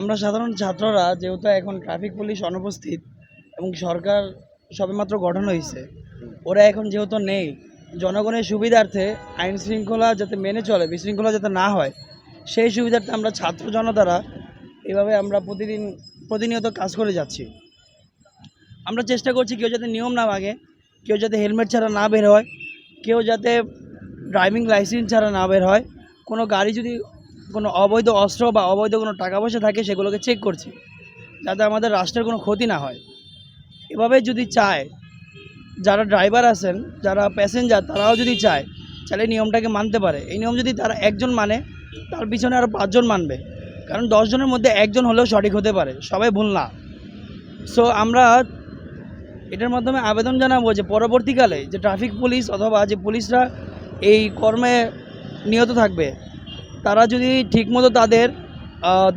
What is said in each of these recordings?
আমরা সাধারণ ছাত্ররা যেহেতু এখন ট্রাফিক পুলিশ অনুপস্থিত এবং সরকার সবেমাত্র গঠন হয়েছে ওরা এখন যেহেতু নেই, জনগণের সুবিধার্থে আইন শৃঙ্খলা যাতে মেনে চলে, বিশৃঙ্খলা যাতে না হয়, সেই সুবিধার্থে আমরা ছাত্র জনতারা এভাবে আমরা প্রতিদিন প্রতিনিয়ত কাজ করে যাচ্ছি। আমরা চেষ্টা করছি কেউ যাতে নিয়ম না ভাঙে, কেউ যাতে হেলমেট ছাড়া না বের হয়, কেউ যাতে ড্রাইভিং লাইসেন্স ছাড়া না বের হয়, কোনো গাড়ি যদি কোনো অবৈধ অস্ত্র বা অবৈধ কোনো টাকা পয়সা থাকে, সেগুলোকে চেক করছি। যাতে আমাদের রাষ্ট্রের কোনো ক্ষতি না হয়। এভাবে যদি চায়, যারা ড্রাইভার আছেন, যারা প্যাসেঞ্জার তারাও যদি চায়, তাহলে নিয়মটাকে মানতে পারে। এই নিয়ম যদি তারা একজন মানে তার পিছনে আরও পাঁচজন মানবে। কারণ দশজনের মধ্যে একজন হলেও সঠিক হতে পারে। সবাই ভুল না। সো আমরা এটার মাধ্যমে আবেদন জানাব যে পরবর্তীকালে যে ট্রাফিক পুলিশ অথবা যে পুলিশরা এই কর্মে নিহত থাকবে তারা যদি ঠিকমতো তাদের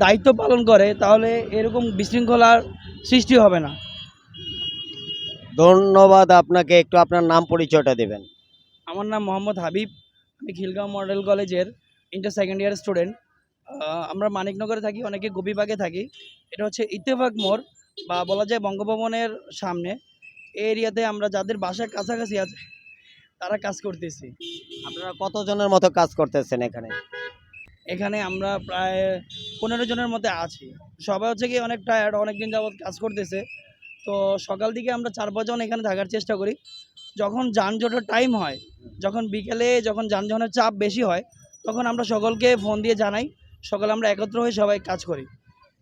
দায়িত্ব পালন করে তাহলে এরকম বিশৃঙ্খলার সৃষ্টি হবে না। ধন্যবাদ আপনাকে একটু আপনার নাম পরিচয়টা দেবেন। আমার নাম মোহাম্মদ হাবিব আমি খিলগাঁও মডেল কলেজের ইন্টার সেকেন্ড ইয়ার স্টুডেন্ট আমরা মানিকনগরে থাকি অনেকে গোপীবাগে থাকি। এটা হচ্ছে ইত্তেফাক মোড় বা বলা যায় বঙ্গভবনের সামনে। এই এরিয়াতে আমরা যাদের বাসার কাছাকাছি আছে তারা কাজ করতেছি। আপনারা কতজনের মতো কাজ করতেছেন এখানে? এখানে আমরা প্রায় পনেরো জনের মধ্যে আছি। সবাই হচ্ছে কি অনেক টায়ার্ড অনেক দিন যাবৎ কাজ করতেছে। তো সকাল দিকে আমরা চার পাঁচজন এখানে থাকার চেষ্টা করি। যখন যানজটের টাইম হয়, যখন বিকেলে যখন যানজটের চাপ বেশি হয়, তখন আমরা সকলকে ফোন দিয়ে জানাই। সকালে আমরা একত্র হয়ে সবাই কাজ করি।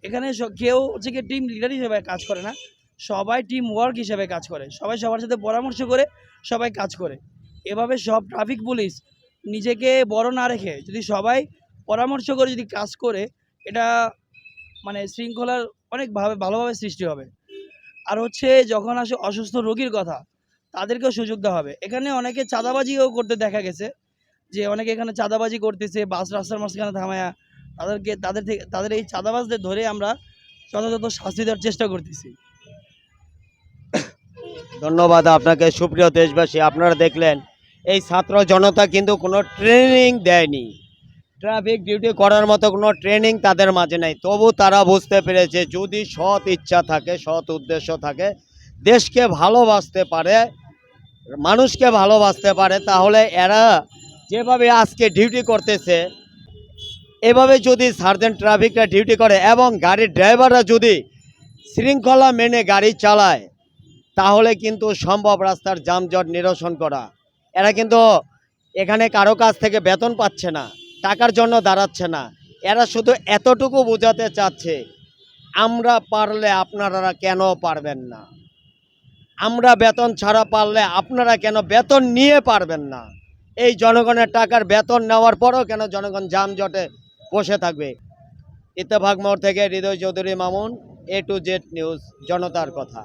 এখানে কেউ হচ্ছে কি টিম লিডার হিসেবে কাজ করে না। সবাই টিম ওয়ার্ক হিসেবে কাজ করে। সবাই সবার সাথে পরামর্শ করে সবাই কাজ করে। এভাবে সব ট্রাফিক পুলিশ নিজেকে বড় না রেখে যদি সবাই পরামর্শ করে যদি কাজ করে, এটা মানে শৃঙ্খলার অনেকভাবে ভালোভাবে সৃষ্টি হবে। আর হচ্ছে যখন আসে অসুস্থ রোগীর কথা, তাদেরকেও সুযোগ দেওয়া হবে। এখানে অনেকে চাঁদাবাজিও করতে দেখা গেছে, যে অনেকে এখানে চাঁদাবাজি করতেছে, বাস রাস্তার মাঝখানে থামায়া, তাদেরকে, তাদের থেকে, তাদের এই চাঁদাবাজদের ধরে আমরা যথাযথ শাস্তি দেওয়ার চেষ্টা করতেছি। ধন্যবাদ আপনাকে, সুপ্রিয় দেশবাসী। আপনারা দেখলেন, এই ছাত্র জনতা কিন্তু কোনো ট্রেনিং দেয়নি। ট্রাফিক ডিউটি করার মতো কোনো ট্রেনিং তাদের মাঝে নাই। তবু তারা বুঝতে পেরেছে, যদি সৎ ইচ্ছা থাকে, সৎ উদ্দেশ্য থাকে, দেশকে ভালোবাসতে পারে, মানুষকে ভালোবাসতে পারে, তাহলে এরা যেভাবে আজকে ডিউটি করতেছে, এভাবে যদি সার্জেন্ট ট্রাফিকরা ডিউটি করে এবং গাড়ির ড্রাইভাররা যদি শৃঙ্খলা মেনে গাড়ি চালায়, তাহলে কিন্তু সম্ভব রাস্তার যানজট নিরসন করা। এরা কিন্তু এখানে কারও কাছ থেকে বেতন পাচ্ছে না। টাকার জন্য দাঁড়াচ্ছে না। এরা শুধু এতটুকু বোঝাতে চাচ্ছে, আমরা পারলে আপনারা কেন পারবেন না? আমরা বেতন ছাড়া পারলে আপনারা কেন বেতন নিয়ে পারবেন না? এই জনগণের টাকার বেতন নেওয়ার পরও কেন জনগণ যানজটে বসে থাকবে? ইত্তেফাক মোড় থেকে Hridoy Chowdhury Mamun A to Z news জনতার কথা।